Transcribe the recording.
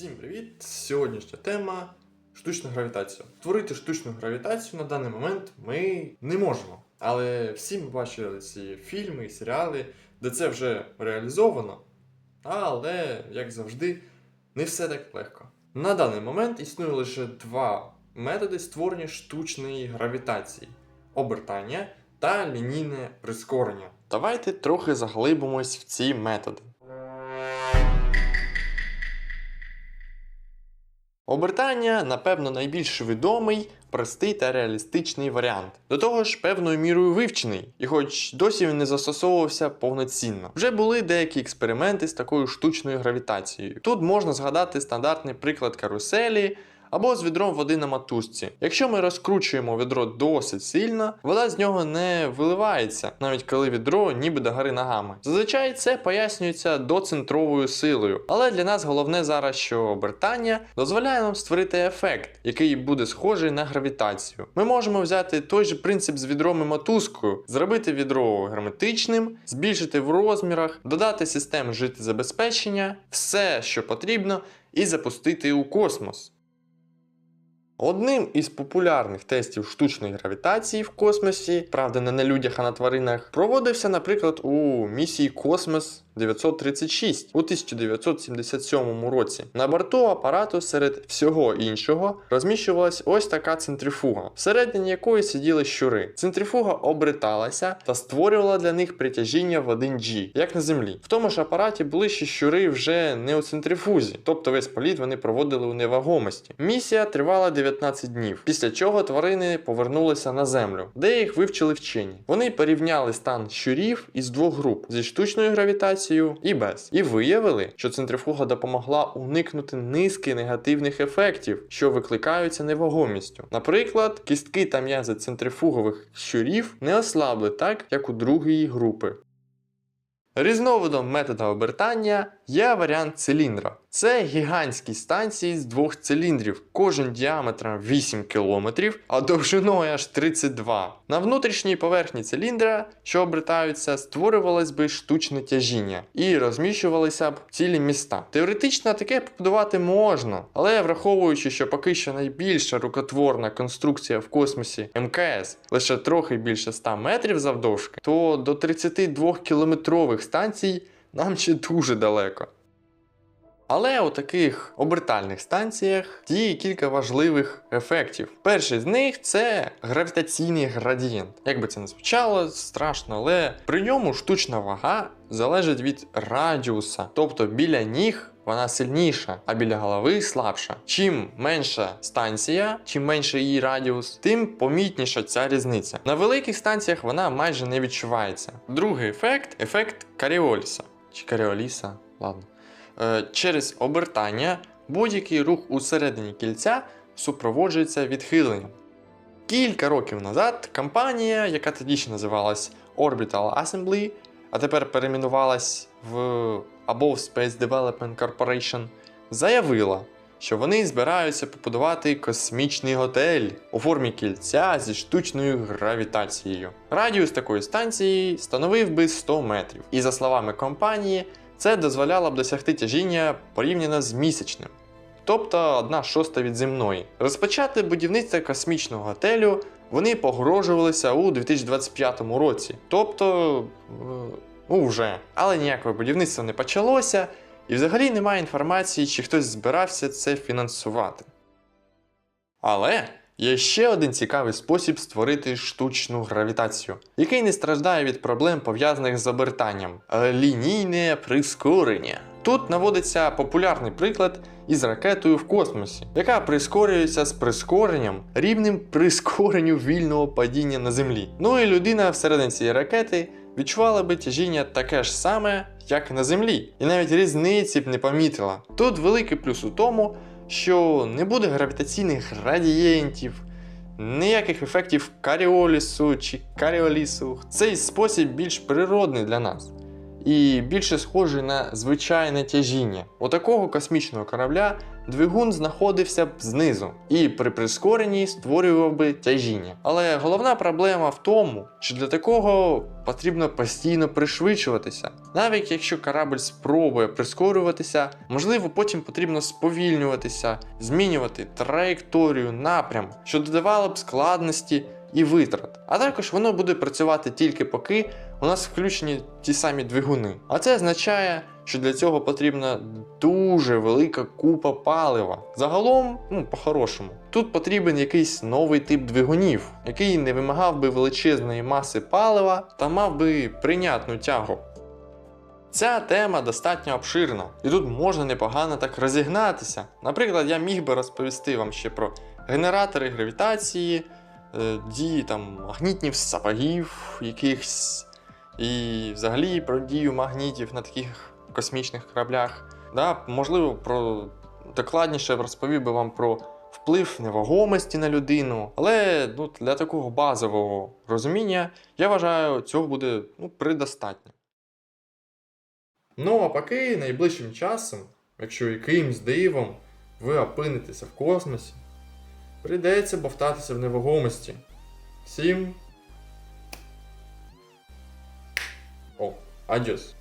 Всім привіт! Сьогоднішня тема штучна гравітація. Творити штучну гравітацію на даний момент ми не можемо. Але всі ми бачили ці фільми і серіали, де це вже реалізовано. Але, як завжди, не все так легко. На даний момент існує лише два методи створення штучної гравітації: обертання та лінійне прискорення. Давайте трохи заглибимось в ці методи. Обертання, напевно, найбільш відомий, простий та реалістичний варіант. До того ж, певною мірою вивчений, і хоч досі він не застосовувався повноцінно. Вже були деякі експерименти з такою штучною гравітацією. Тут можна згадати стандартний приклад каруселі. Або з відром води на матузці. Якщо ми розкручуємо відро досить сильно, вода з нього не виливається, навіть коли відро ніби до гори ногами. Зазвичай це пояснюється доцентровою силою, але для нас головне зараз, що обертання дозволяє нам створити ефект, який буде схожий на гравітацію. Ми можемо взяти той же принцип з відром і мотузкою, зробити відро герметичним, збільшити в розмірах, додати систем життєзабезпечення, все, що потрібно, і запустити у космос. Одним із популярних тестів штучної гравітації в космосі, правда, не на людях, а на тваринах, проводився, наприклад, у місії Космос 936 у 1977 році. На борту апарату серед всього іншого розміщувалась ось така центрифуга, всередині якої сиділи щури. Центрифуга оберталася та створювала для них притяжіння в 1G, як на землі. В тому ж апараті були ще щури вже не у центрифузі, тобто весь політ вони проводили у невагомості. Місія тривала 19 днів, після чого тварини повернулися на землю, де їх вивчили вчені. Вони порівняли стан щурів із двох груп зі штучною гравітацією і без, і виявили, що центрифуга допомогла уникнути низки негативних ефектів, що викликаються невагомістю. Наприклад, кістки та м'язи центрифугових щурів не ослабли так, як у другої групи. Різновидом метода обертання є варіант циліндра. Це гігантські станції з двох циліндрів, кожен діаметром 8 км, а довжиною аж 32. На внутрішній поверхні циліндра, що обертаються, створювалось би штучне тяжіння і розміщувалися б цілі міста. Теоретично таке побудувати можна, але враховуючи, що поки що найбільша рукотворна конструкція в космосі МКС лише трохи більше 100 метрів завдовжки, то до 32 кілометрових станцій нам ще дуже далеко. Але у таких обертальних станціях діє кілька важливих ефектів. Перший з них це гравітаційний градієнт. Як би це не звучало, страшно, але при ньому штучна вага залежить від радіуса, тобто біля ніг. Вона сильніша, а біля голови слабша. Чим менша станція, чим менший її радіус, тим помітніша ця різниця. На великих станціях вона майже не відчувається. Другий ефект ефект Каріоліса. Чи Каріоліса? Ладно. Е, через обертання будь-який рух усередині кільця супроводжується відхиленням. Кілька років назад компанія, яка тоді ще називалась Orbital Assembly, а тепер перейменувалась в Above Space Development Corporation, заявила, що вони збираються побудувати космічний готель у формі кільця зі штучною гравітацією. Радіус такої станції становив би 100 метрів. І за словами компанії, це дозволяло б досягти тяжіння порівняно з місячним, тобто одна шоста від земної. Розпочати будівництво космічного готелю вони погрожувалися у 2025 році, тобто е, ну вже. Але ніякого будівництва не почалося, і взагалі немає інформації, чи хтось збирався це фінансувати. Але є ще один цікавий спосіб створити штучну гравітацію, який не страждає від проблем пов'язаних з обертанням лінійне прискорення. Тут наводиться популярний приклад із ракетою в космосі, яка прискорюється з прискоренням рівним прискоренню вільного падіння на землі. Ну і людина всередині цієї ракети відчувала би тяжіння таке ж саме, як на землі, і навіть різниці б не помітила. Тут великий плюс у тому, що не буде гравітаційних градієнтів, ніяких ефектів каріолісу чи каріолісу. Цей спосіб більш природний для нас. І більше схожий на звичайне тяжіння. У такого космічного корабля двигун знаходився б знизу і при прискоренні створював би тяжіння. Але головна проблема в тому, що для такого потрібно постійно пришвидшуватися. Навіть якщо корабль спробує прискорюватися, можливо, потім потрібно сповільнюватися, змінювати траєкторію, напрям, що додавало б складності і витрат. А також воно буде працювати тільки поки у нас включені ті самі двигуни. А це означає, що для цього потрібна дуже велика купа палива. Загалом, ну, по-хорошому, тут потрібен якийсь новий тип двигунів, який не вимагав би величезної маси палива та мав би прийнятну тягу. Ця тема достатньо обширна, і тут можна непогано так розігнатися. Наприклад, я міг би розповісти вам ще про генератори гравітації, е, дії там магнітних сапогів якихось, і взагалі про дію магнітів на таких космічних кораблях. Да, можливо, про докладніше розповів би вам про вплив невагомості на людину. Але ну, для такого базового розуміння я вважаю, цього буде ну, предостатньо. Ну, а поки найближчим часом, якщо якимсь дивом ви опинитеся в космосі, прийдеться бовтатися в невагомості. Всім. Oh, Bom, adiós.